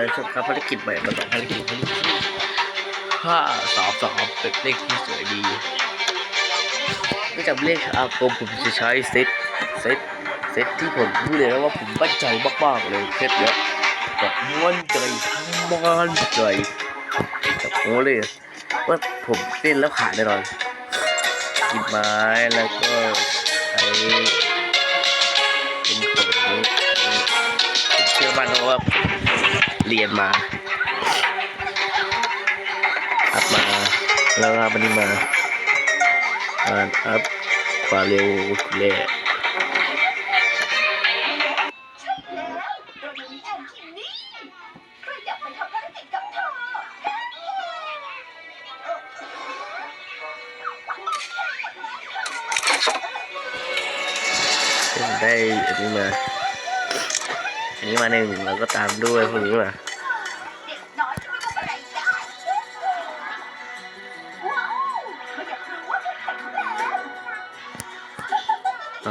เลยชมครับภารกิจใหม่มาต่อภารกิจภารกิจห้าสองสองเป็นเลขที่สวยดีเนื่จากเลขอากมผมจะใช้เซตเซตเซตที่ผมพูดเลยนะว่าผมมั่นใจมากๆเลยเซตเนี้ยแบบมั่นใจมั่นใจแบบโอ้เลยว่าผมเต้นแล้วขาดแน่นอนหยิบไม้แล้วก็ใช้ เรียนมาอัพมาแล้วอัพอันนี้มาอ่านอัพความเร็วเล่ใช่แล้วเรามีแอนที่นี่ใครอยไปทำภารกิจกับเธอซึ่งได้อันนี้มา อันนี้มาหนึ่งแล้วก็ตามด้วยพวกนี้มาเด็กน้อยจะไม่ทำอะไรได้ว้าวไม่อยากรู้ว่าเธอแข็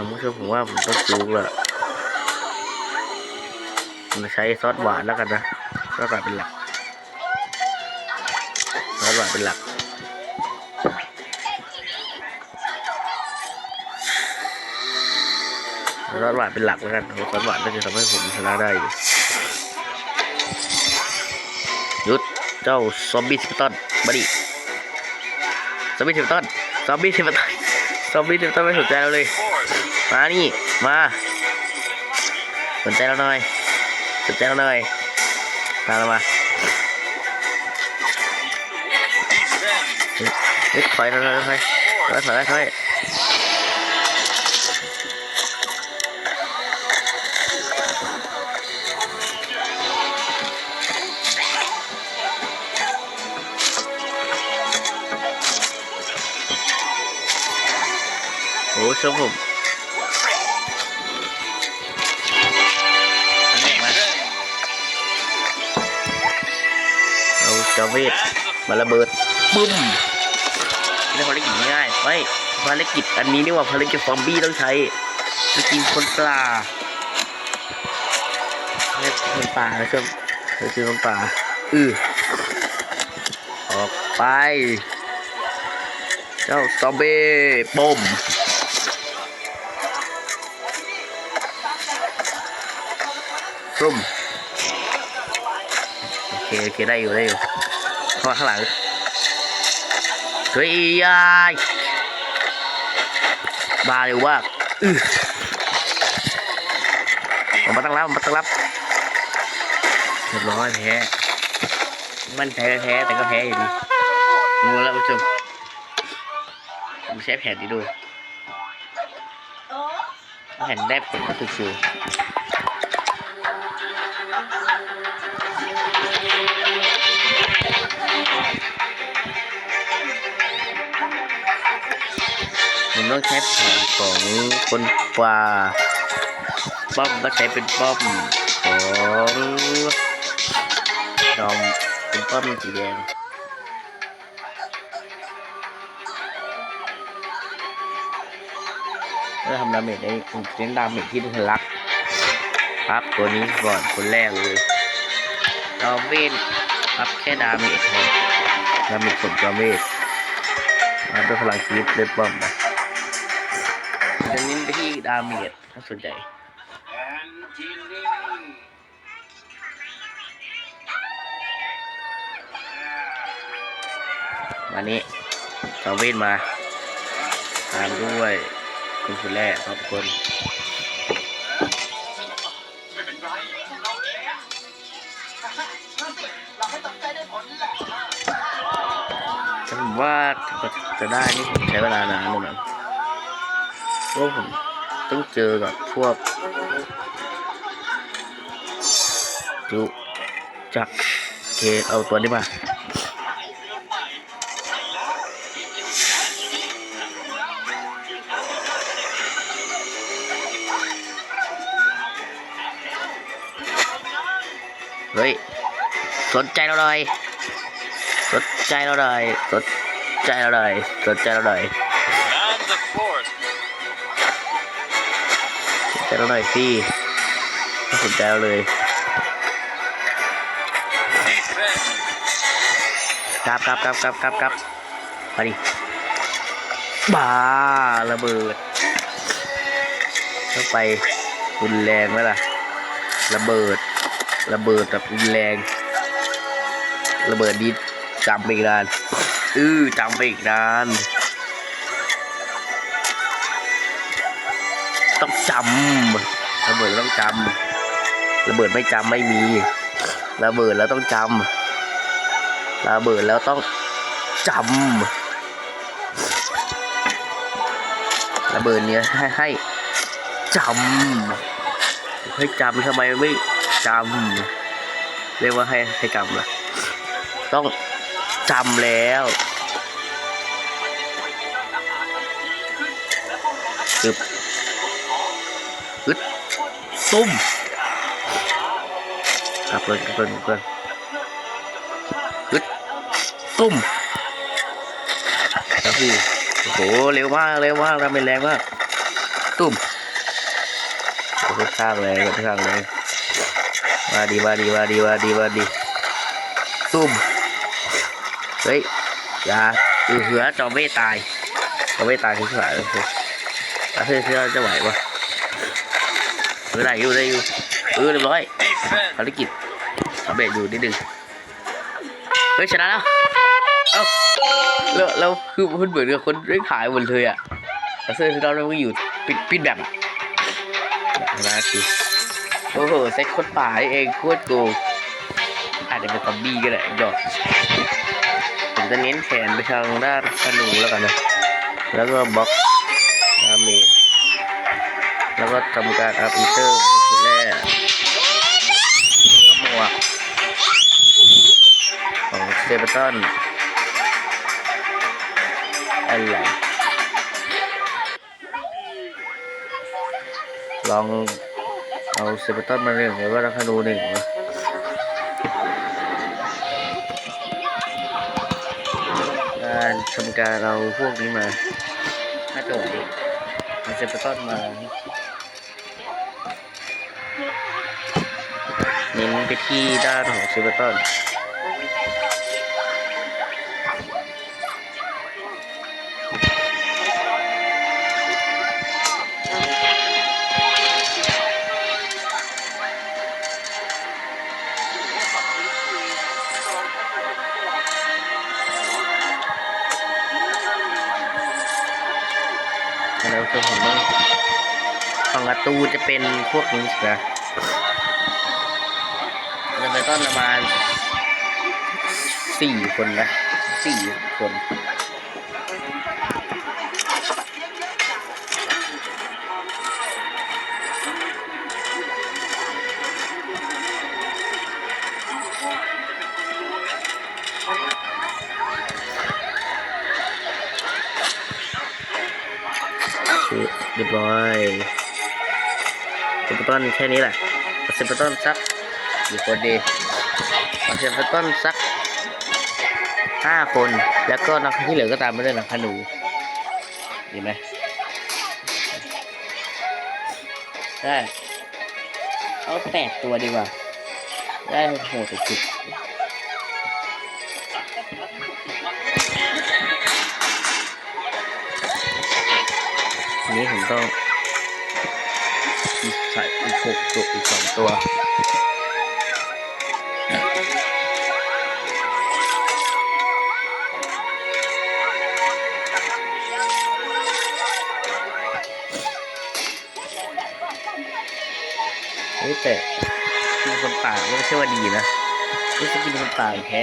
งผู้ชมผมว่าผมต้องจูกละผมจะใช้ซอสหวานแล้วกันนะซอสหวานเป็นหลักซอสหวานเป็นหลัก ซอสหวานเป็นหลักแล้วกันเพราะซอสหวานน่าจะทำให้ผมชนะได้หยุดเจ้าซอมบี้ทิปตันมาดิซอมบี้ทิปตันซอมบี้ทิปตันซอมบี้ทิปตันไม่สนใจเราเลย มานี่มาสนใจเราหน่อยสนใจเราหน่อยตามเรามาเฮ้ยเฮ้ยถอยถอยถอยถอยถอยถอย ถอยโอ้ชมผมอันนี้มาเอาจาเวทมาระเบิดบึ้มนี่ภารกิจง่ายเฮ้ยภารกิจอันนี้นี่ว่าภารกิจซอมบี้ต้องใช้สกินคนปลาเรียกคนป่านะครับสกินคนป่าอือออกไป เจ้าซอมบี้ปม รุ่มโอเคโอเคได้อยู่ได้อยู่เข้ามาข้างหลังเฮ้ยยายบาเร็วมากอือผมมาตั้งรับผมมาตั้งรับเรียบร้อยแพ้มันแพ้แพ้แต่ก็แพ้อยู่ดีงูแล้วผู้ชมผมใช้แผ่นนี้ดูเออแผ่นได้ผลก็คือ ต้องใช้แผนของคนป่าป้อมก็ใช้เป็นป้อมของดอมเป็นป้อมสีแดงเพื่อทำดาเมจได้เน้นดาเมจที่ทะลักครับตัวนี้ก่อนคนแรกเลยจอมเวทครับแค่ดาเมจดาเมจผลจอมเวทมาด้วยพลังชีวิตเล็บป้อมนะ จะเน้นไปที่ดาเมจถ้าสนใจมานี้จอมเวทมา ตามด้วยคุณคนแรกครับคนถ้าผมว่าจะได้นี่ผมใช้เวลานานเลยนะ พราะผมต้องเจอกับพวกจุจักเคเอาตัวนี้มาเฮ้ย สนใจเราหน่อย สนใจเราหน่อย สนใจเราหน่อย สนใจเราหน่อย สนใจเราหน่อยสิสนใจเราเลยกลับกลับกลับกลับกลับกลับมาดิบ้าระเบิดเข้าไปรุนแรงไหมล่ะ ระเบิด ระเบิดแบบรุนแรง ระเบิดนี้จำไปอีกนาน อื้อจำไปอีกนาน ต้องจำระเบิดต้องจำระเบิดไม่จำไม่มีระเบิดแล้วต้องจำระเบิดแล้วต้องจำระเบิดเนี้ยให้ให้จำให้จำทำไมไม่จำเรียกว่าให้ให้จำล่ะต้องจำแล้วจึบอึด ตุ้มกลับเลยกลับเลยกลับเลยอึดตุ้มแล้วพี่โอ้โหเร็วมากเร็วมากทำเป็นแรงมากตุ้มโอ้โหข้างเลยข้างเลยมาดีมาดีมาดีมาดีมาดีตุ้มเฮ้ยอย่าอือเหือจอมไม่ตายจอมไม่ตายคือขายโอเคอะเฮ้ยเฮ้ยจะไหวปะ ออได้อยู่ได้อยู่เออเรียบร้อยภารกิจสำเร็จอยู่นิดนึงเฮ้ยชนะแล้วเอ้าแล้วแล้วคือมันเหมือนกับคนได้ขายหมดเลยอะแต่เสื้อที่เราเราก็อยู่ปิดปิดแบบนะคือโอ้โหเซ็ตคนป่าเองโคตรโกงอาจจะเป็นซอมบี้ก็ได้ยอดผมจะเน้นแขนไปทางด้านธนูแล้วกันนะแล้วก็บล็อกดาเมจ แล้วก็ทำการอัพอีเตอร์ในแรกหมวกของเซเบตันอะไรลองเอาเซเบตันมาหนึ่งหรือว่าราคานูหนึ่งวะการทำการเอาพวกนี้มาถ้าจะไหวเอาเซเบตันมา เน้นไปที่ด้านของซิลเวอร์ตันแล้วคือผมต้องฝั่งประตูจะเป็นพวกนี้นะ มันจะต้นประมาณสี่คนนะสี่คนเคเรียบร้อยเซปต้นแค่นี้แหละเซปต้นสัก กี่คนดีเอาเซปต้นสักห้าคน แล้วก็นักที่เหลือก็ตามไปด้วยนักธนูดีไหมได้เอาแปดตัวดีกว่า ได้โหดสุดนี้ผมต้องใส่อีกหกตัวอีกสองตัว แต่กินคนป่าก็ไม่ใช่ว่าดีนะรู้สึกกินคนป่าแพ้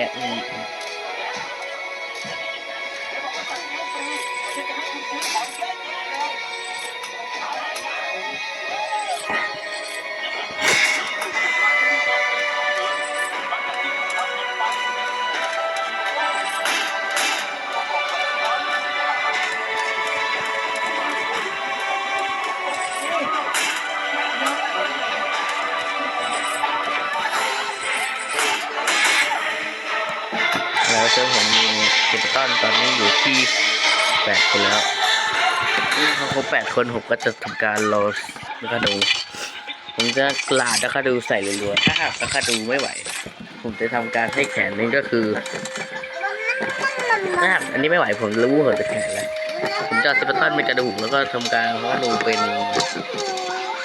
แปดคนผมก็จะทำการรอนะคะดูผมจะกลาดนะคะดูใส่รัวๆถ้าหากนะคะดูไม่ไหว ผมจะทำการให้แขนนี่ก็คือถ้าหากอันนี้ไม่ไหวผมรู้เหรอจะแขนแล้วผมจะสเปตันเป็นกระดูกแล้วก็ทำการพักนูเป็น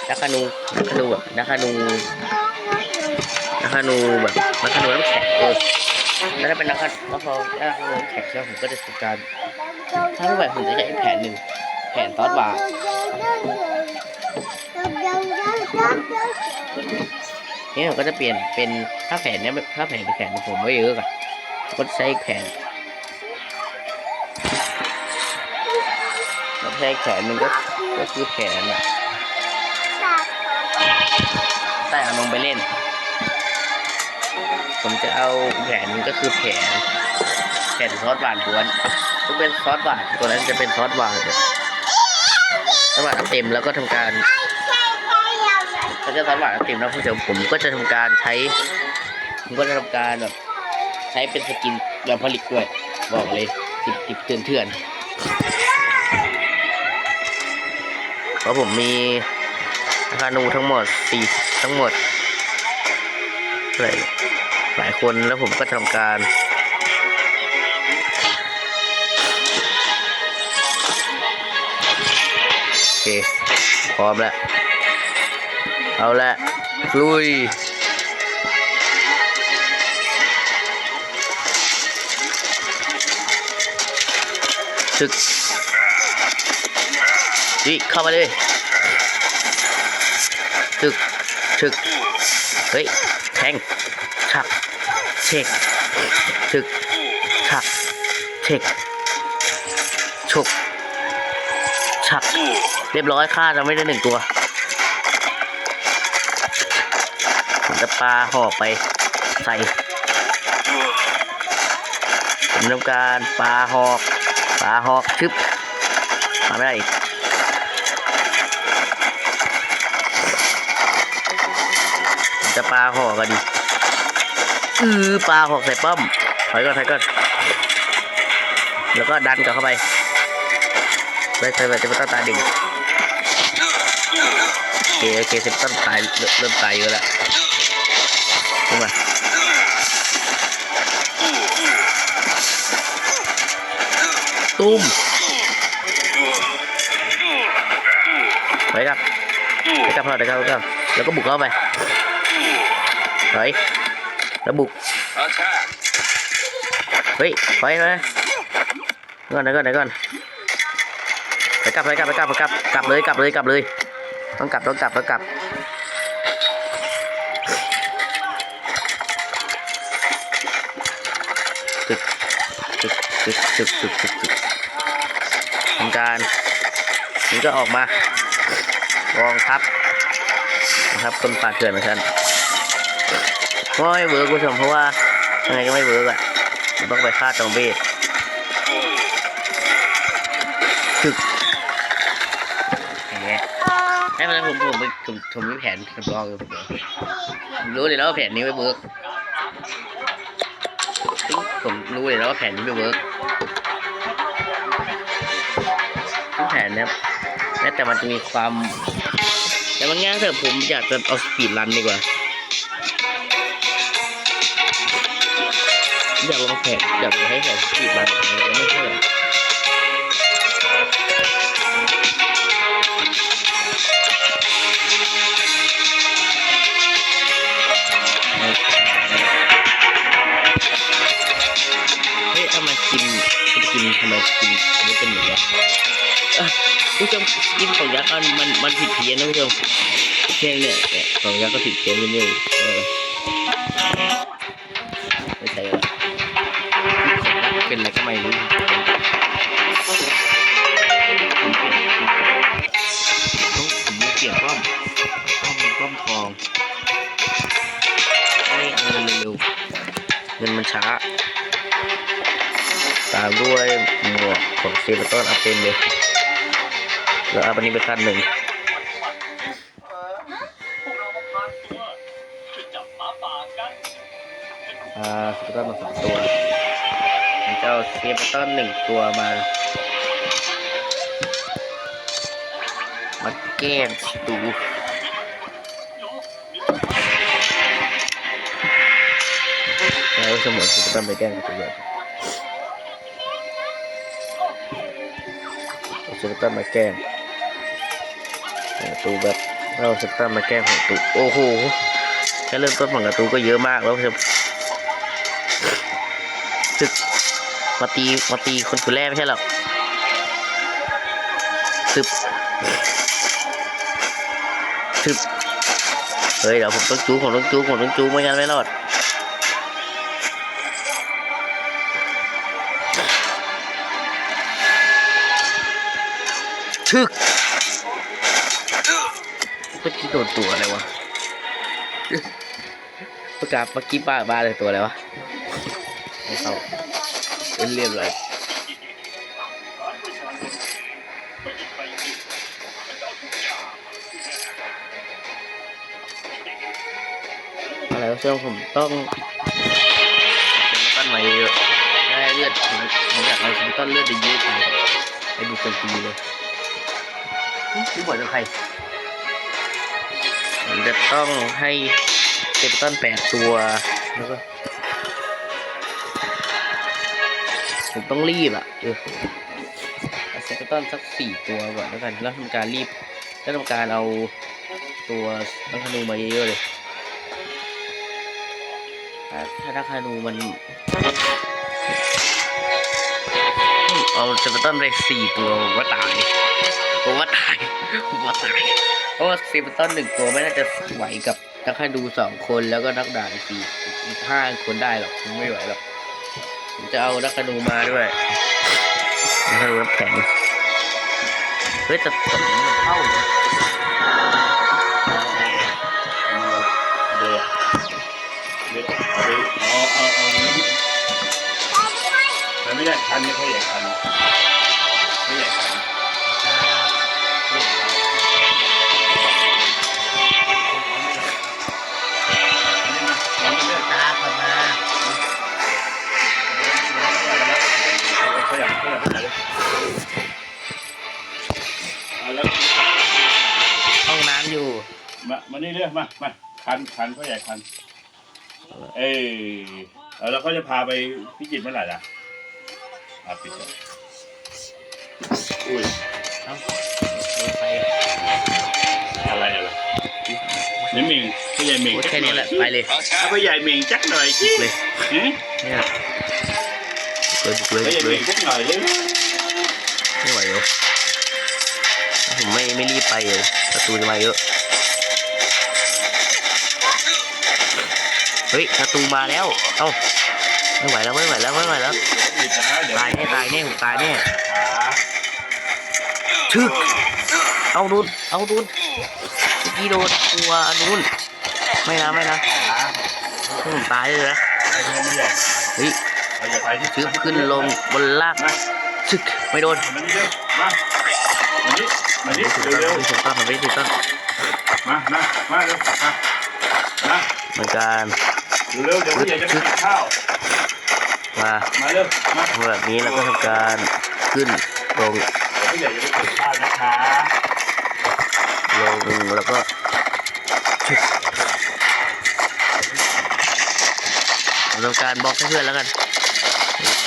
นักขนูนักขนูแบบนักขนูนักขนูแบบนักขนูน้ำแข็งเออแล้วถ้าเป็นนักขแล้วพอนักขนูน้ำแข็งใช่ไหมผมก็จะทำการถ้าไม่ไหวผมจะใช้แผนหนึ่ง นซอสบาร์นี่ผมก็จะเปลี่ยนเป็นถ้าแผนเนี้ยถ้าแผนเป็นแผนผมไม่เยอะอะก็ใช้แผนแล้วใช้แผนหนึ่งก็ก็คือแผนอะแต่เอานมไปเล่น ผมจะเอาแผนหนึงก็คือแผนแผ่นซอสหวานล้วนก็เป็นซอสหวานตัวนั้นจะเป็นซอสหวานเนี่ย สหวานเต็มแล้วก็ทำการถ้าจะซอสหวานเต็มแล้วผมจะผมก็จะทำการใช้ ผมก็จะทำการแบบใช้เป็นสกินแบบผลิตด้วย บอกเลยติดติดเถื่อนเถื่อนเพราะผมมีคานูทั้งหมดสี่ทั้งหมดหลายหลายคนแล้วผมก็ทำการ เค พร้อมแล้ว เอาละลุยชึกนี่เข้ามาเลยชึกชึกเฮ้ย แทงชัก เช็คชึกชัก เช็คชกชัก เรียบร้อยค่าจะไม่ได้หนึ่งตัวผมจะปลาหอกไปใส่ผมทำการปลาหอกปลาหอกชึบมาไม่ได้อีกจะปลาหอกกันดิอือปลาหอกใส่ป้อมถอยก่อนถอยก่อนแล้วก็ดันกลับเข้าไปไปไปไปจะไม่ต้อตาดิ่ง เคโอเคจะต้องตายเริ่มตายเยอะแล้วขึ้นมาตุ้มไปครับไปครับพอไปครับไปครับแล้วก็บุกเข้าไปถอยแล้วบุกเฮ้ยถอยเลยก่อนไหนก่อนไหนก่อนไปกลับไปกลับไปกลับไปกลับกลับเลยกลับเลยกลับเลย ต้องกลับต้องกลับต้องกลับ ตึกตึกตึกตึกตึกตึกตึกทำการนี่ก็ออกมากองทัพนะครับคนป่าเถื่อนเหมือนกันไม่เวิร์กคุณผู้ชมเพราะว่ายังไงก็ไม่เวิร์กอะมันต้องไปฆ่าจอมเบสตึกอย่างเงี้ย ให้มันผมผมผมผมมีแผนสำรองอยู่ผมรู้เลยแล้วว่าแผนนี้ไม่เวิร์กผมรู้เลยแล้วว่าแผนนี้ไม่เวิร์กทุกแผนเนี่ยแม้แต่มันจะมีความ แต่มันง่ายเถอะผมอยากจะเอาสปีดรันดีกว่าอยากลองแผนอยากให้แผนสปีดรันอะไรก็ไม่ใช่ ทำไมกินอันนี้เป็นอย่างนี้อะผู้ชมกินของยักษ์มันมันมันผิดเพี้ยนนะผู้ชมเพี้ยนเนี่ยของยักษ์ก็ผิดเพี้ยนนิดนึงเออไม่ใช่ละของยักษ์เป็นอะไรก็ไม่รู้ผมเปลี่ยนต้องผมเปลี่ยนป้อมป้อมป้อมทองให้เอาเงินเร็วเงินมันช้า ตามด้วยหมวกของเซเบอร์ต้นเอาเต็มเลยแล้วเอาอันนี้ไปขั้นหนึ่งอ่าเซเบอร์ต้นมาสองตัวผมจะเอาเซเบอร์ต้นหนึ่งตัวมา มาแกล้งสตูแล้วสมุนจะต้องไปแกล้งกับตัวใหญ่ จะต้องมาแกล้งตูแบบเราจะต้องมาแกล้งของตูโอ้โหแค่เริ่มต้นของกระตูก็เยอะมากแล้วจะตึกมาตีมาตีคนคนแรกไม่ใช่หรอกตึบตึบเฮ้ยเดี๋ยวผมต้องจูผมต้องจูผมต้องจูไม่งั้นไม่รอด ชึกเมื่อกี้โดนตัวอะไรวะประกาศเมื่อกี้ป้าบ้าเลยตัวอะไรวะไม่เข้าเป็นเรียบเลยอะไรวะเชื่อผมต้องต้นใหม่เยอะได้เลือดผมผมอยากเอาชิ้นต้นเลือดไปเยอะไปไปดูคนตีเลย พี่บอยเป็นใครผมจะต้องให้เซปตันแปดตัวแล้วก็ผมต้องรีบอะเออเซปตันสักสี่ตัวก่อนแล้วกัน แล้วทำการรีบ แล้วทำการเอาตัวนักธนูมาเยอะๆเลยถ้าถ้านักธนูมัน เอาเซปตันไปสี่ตัวผมว่าตายว่าตายผมว่าตาย เพราะว่าซีบัตตันหนึ่งตัวไม่น่าจะไหวกับนักฆ่าดูสองคนแล้วก็นักด่าอีกสี่อีกห้าคนได้หรอกผมไม่ไหวหรอกผมจะเอานักฆ่าดูมาด้วยนักฆ่าดูน้ำแข็งเฮ้ยแต่ตอนนี้มันเข้าเลยเดือดเดือดเอาเอาเอามันไม่ได้คันไม่ค่อยใหญ่คันไม่ใหญ่คัน มามานี่เรื่องมามาคันคันเขาใหญ่คัน เอ้ยแล้วเขาจะพาไปพิจิตรเมื่อไหร่ล่ะอะปิดก่อนอุ้ยเอ้าเดินไปอะไรอะไรนี่หมิงผู้ใหญ่หมิงโอ้ยแค่นี้แหละไปเลยเอาผู้ใหญ่หมิงจักหน่อยสิเลยเอ๊ะเนี่ยเลยบุกเลยผู้ใหญ่บุกหเลมิยงจักหน่อยเลยไม่ไหวเลยผมไม่ไม่รีบไปเลยประตูจะมาเยอะ เฮ้ยประตูมาแล้ว เอ้าไม่ไหวแล้วไม่ไหวแล้วไม่ไหวแล้ว ตายแน่ตายแน่ผมตายแน่ชึกเอาดุนเอาดุนเมื่อกี้โดนตัวอันนู้นไม่นะไม่นะให้ผมตายเลยนะเฮ้ยชึกขึ้นลงบนลากชึกไม่โดนมานี่เร็วมามานี่มานี่ไม่ถูกเร็ต้องวไม่ถูกต้องไม่ถูกต้องๆมามามาเร็วมามาเหมือนกัน เร็วๆเดี๋ยวผู้ใหญ่จะไปกินข้าว มามาเร็วมาแบบนี้แล้วก็ทำการขึ้นลงเดี๋ยวผู้ใหญ่จะไปกินข้าวนะคะลงแล้วก็ชึกทำการบล็อกให้เพื่อนแล้วกัน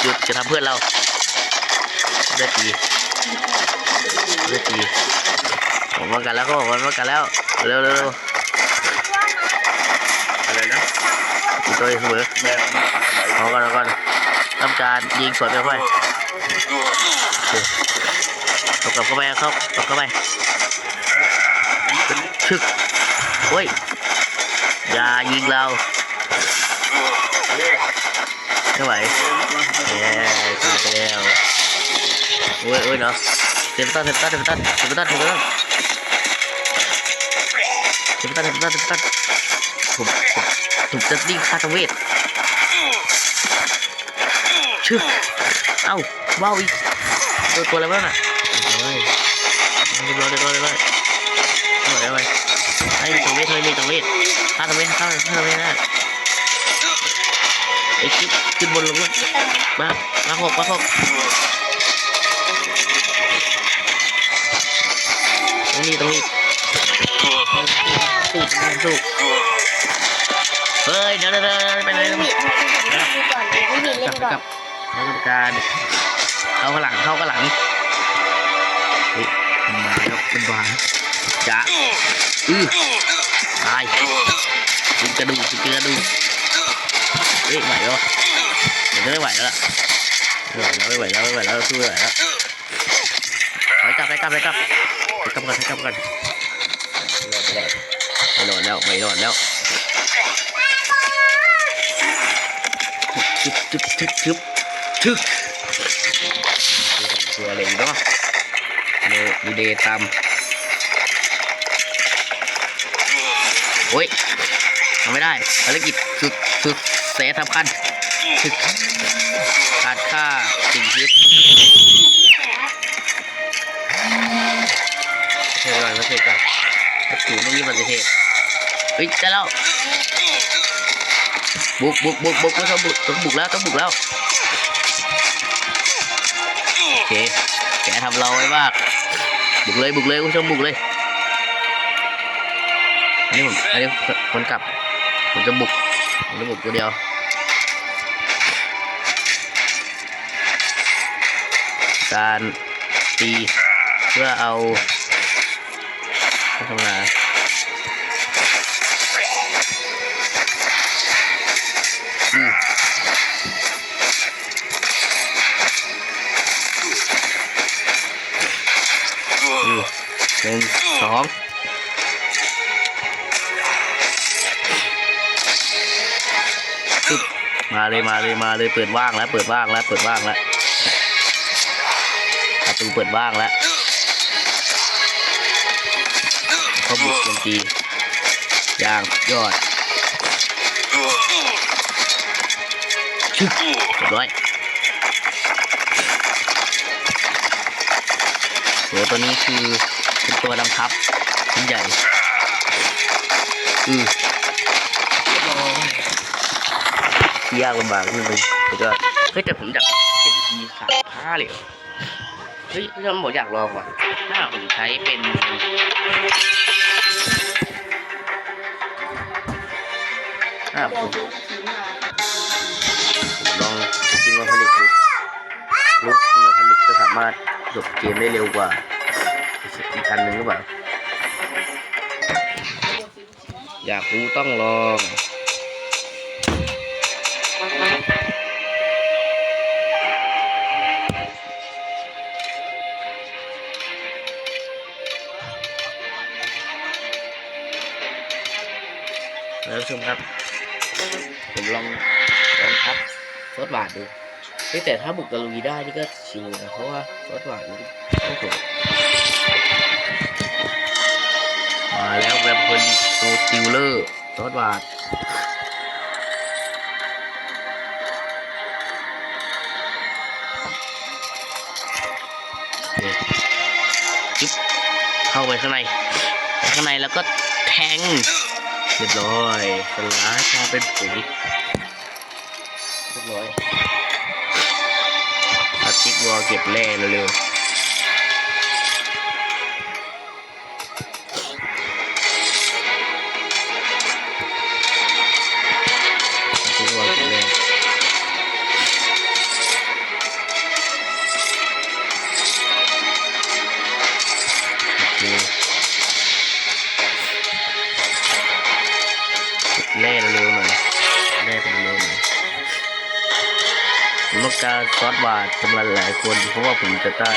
หยุดจะทำเพื่อนเราได้ตีได้ตีผมว่ากันแล้วก็บอกว่ากันแล้วเร็วเร็วเร็ว อะไรนะ อีก ตัวเสมอแม่มาเอาก่อนเอาก่อนทำการยิงสวนไปค่อยตกกลับเข้าไปครับตกเข้าไปชึกโอ้ยอย่ายิงเราไม่ไหวแย่ตายไปแล้วโอ้ยโอ้ยเนาะเต็มตันเต็มตันเต็มตันเต็มตันเต็มตันเต็มตันเต็มตันเต็มตันผม ผมผมจะดิ้งคาตเวทชึกเอ้าว้าวอีกตัวตัวอะไรบ้างอะเฮ้ยเรียบร้อยเรียบร้อยเรียบร้อยเอาไว้เอาไว้ไอ้ตรงเวทเลยมีตรงเวทฆ่าตรงเวทฆ่าฆ่าตรงเวทนะไอ้ขึ้นขึ้นบนลงบนมามาหกมาหกตรงนี้ตรงนี้สู้สู้สู้ เฮ้ยเดี๋ยวเดี๋ยวเดี๋ยวไปไหนไปไหนแล้วกับแล้วกับการเข้าข้างหลังเข้าข้างหลังเฮ้ยมันมาแล้วมันมาจ้าอือตายกินกระดูกกินกระดูกเฮ้ยไหวแล้วเดี๋ยวจะไม่ไหวแล้วล่ะไม่ไหวแล้วไม่ไหวแล้วไม่ไหวแล้วสู้ไม่ไหวแล้วไปกลับไปกลับไปกลับไปกลับกันไปกลับกันไม่รอดแล้วไม่รอดแล้ว ชึบชึบชึบชึบชึบตัวอะไรเนาะโนมีเดตามโอ้ยทำไม่ได้ภารกิจสุดสุดแสนสำคัญชึบการฆ่าสิ่งชีวิตเฮ้ยก่อนมาเสร็จก่อนถ้าถูต้องรีบมาเสร็จเฮ้ยได้แล้ว บุกบุกบุกบุกต้องบุกต้องบุกแล้วต้องบุกแล้วโอเคแกทำเราไว้มาก บุกเลยบุกเลยคุณผู้ชมบุกเลยอันนี้ผมอันนี้คนกลับผมจะบุกผมจะบุกตัวเดียวการตีเพื่อเอาทำงา หนึ่งสองปึ๊บมาเลยมาเลยมาเลยเปิดว่างแล้ว เปิดว่างแล้ว เปิดว่างแล้วประตูเปิดว่างแล้วเขาบุกโจมตีอย่างยอดชึกเรียบร้อยวตัวนี้คือ เป็นตัวนำทัพชิ้นใหญ่ อือเรียบร้อยที่ยากลำบากนิดนึงแต่ก็เฮ้ยแต่ผมอยากเห็นทีสามห้าเลยเหรอเฮ้ยพี่ชมบอกอยากลองว่ะถ้าผมใช้เป็นถ้าผมผมลองจินวัผลิตดูรู้จินวัผลิตจะสามารถจบเกมได้เร็วกว่า อีกอันหนึ่งหรือเปล่า อยากรู้ต้องลองแล้วชมครับ ผมลองลองทับซอสหวานดูแต่ถ้าบุกตะลุยได้นี่ก็ชิวนะเพราะว่าซอสหวานมันโอ้โห มาแล้วแวมเพลิโซติลเลอร์ซอสหวานโอเคจิ๊บเข้าไปข้างในไปข้างในแล้วก็แทงเรียบร้อยสลายกลายเป็นปุ๋ยเรียบร้อยพลาสติกวอลเก็บแร่เร็วๆ การซอสหวานจำนวนหลายคนเพราะว่าผมจะได้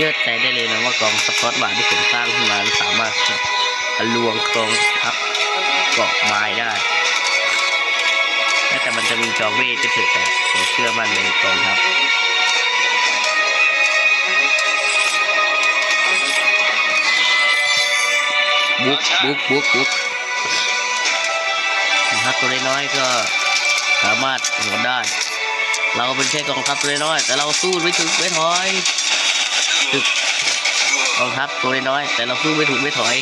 ชื่อใจได้เลยนะว่ากองสกอตบาร์ที่ผมสร้างขึ้นมาสามารถลวงกองทัพเกาะไม้ได้แม้แต่มันจะมีจอเวทก็เถอะแต่ผมเชื่อมั่นในกองทัพบุ๊กบุ๊กบุ๊กบุ๊กนะครับตัวน้อยก็สามารถโหนได้ เราเป็นแค่กองทัพตัวน้อยแต่เราสู้ไม่ถึงไม่ถอย ถึกกองทัพตัวน้อยแต่เราสู้ไม่ถึงไม่ถอย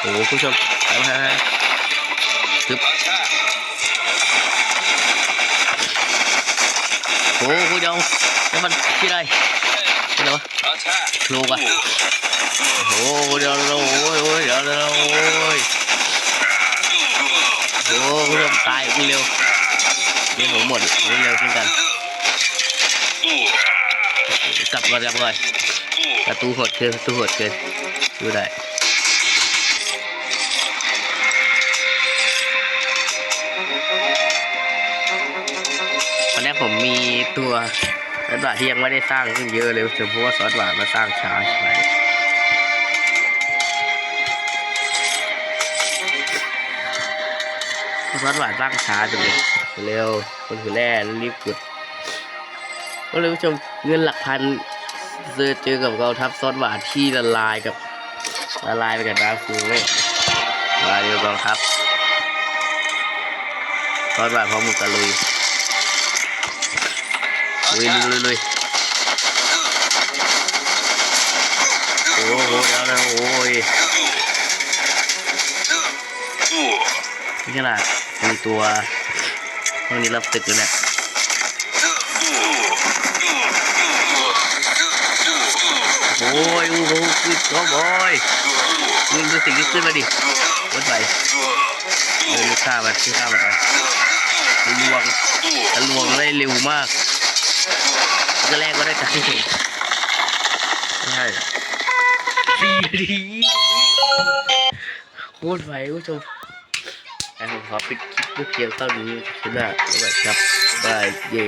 โอ้โหผู้ชมไปไปไปตึบโอ้โหคุณยองแล้วมันที่ไรที่ไรวะ Attack! โคลกอะโอ้โหเดี๋ยวเดี๋ยวโอ้ยโอ้ยเดี๋ยวเดี๋ยวโอ้ยโอ้คุณยองตายเร็วเร็วหนูหมดเร็วเช่นกัน กลับก่อนกลับก่อนประตูหดเกินประตูหดเกินดูได้วันนี้ผมมีตัวซอสหวาที่ยังไม่ได้สร้างขึ้นเยอะเลยเฉพาะว่าซอสหวานมาสร้างช้าใช่ไหมซอสหวานสร้างช้าจังเลยเร็วคนถือแร่รีบกดก็เลยผู้ชม เงินหลักพันเจอเจอกับกองทัพซอสหวานที่ละลายกับละลายไปกับน้ำฟูเว้ยมาเร็วกองทัพซอสหวานพร้อมมือกันลุยลุยลุยลุยลุยโอ้โหเดี๋ยวเดี๋ยโอ้ยนี่ขนาดมีตัวพวกนี้รับตึกเลยเนี่ย โอ้ยโอ้โหขึ้นโอ้อยมึงดูสิ่งที่ขึ้นมาดิรถไฟเออลูกข้ามันลูกข้ามันไปลวงทะลวงได้เร็วมากก็แรกก็ได้กันที่ไม่ใช่สี่ดีโคตรไวผู้ชมแต่ผมขอปิดคลิปเพียงเท่านี้ชนะแล้วแบบครับบายเย่